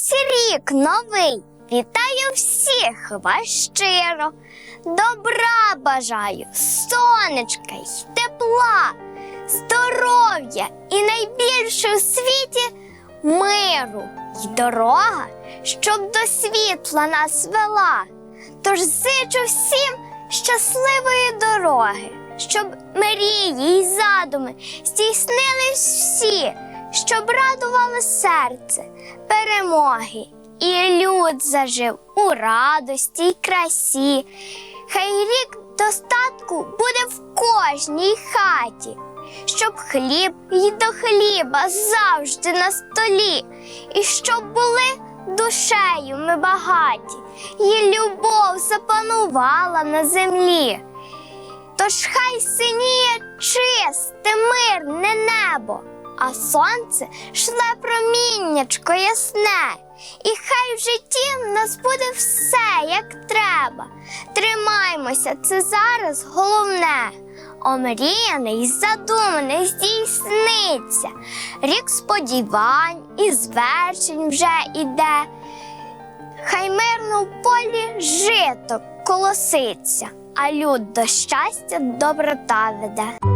ось рік новий. Вітаю всіх вас щиро. Добра бажаю, сонечка й тепла, здоров'я і найбільше у світі миру й дорога, щоб до світла нас вела. Тож зичу всім щасливої дороги, щоб мрії й задуми здійснились всі, щоб радувало серце перемоги, і люд зажив у радості й красі. Хай рік достатку буде в кожній хаті, щоб хліб й до хліба завжди на столі, і щоб були душею ми багаті, і любов запанувала на землі. Тож хай синіє чисте, мирне небо, а сонце шле проміннячко ясне. І хай в житті в нас буде все, як треба. Тримаймося, це зараз головне. Омріяне й задумане здійсниться. Рік сподівань і звершень вже іде. Хай мирно в полі жито колоситься, а люд до щастя доброта веде.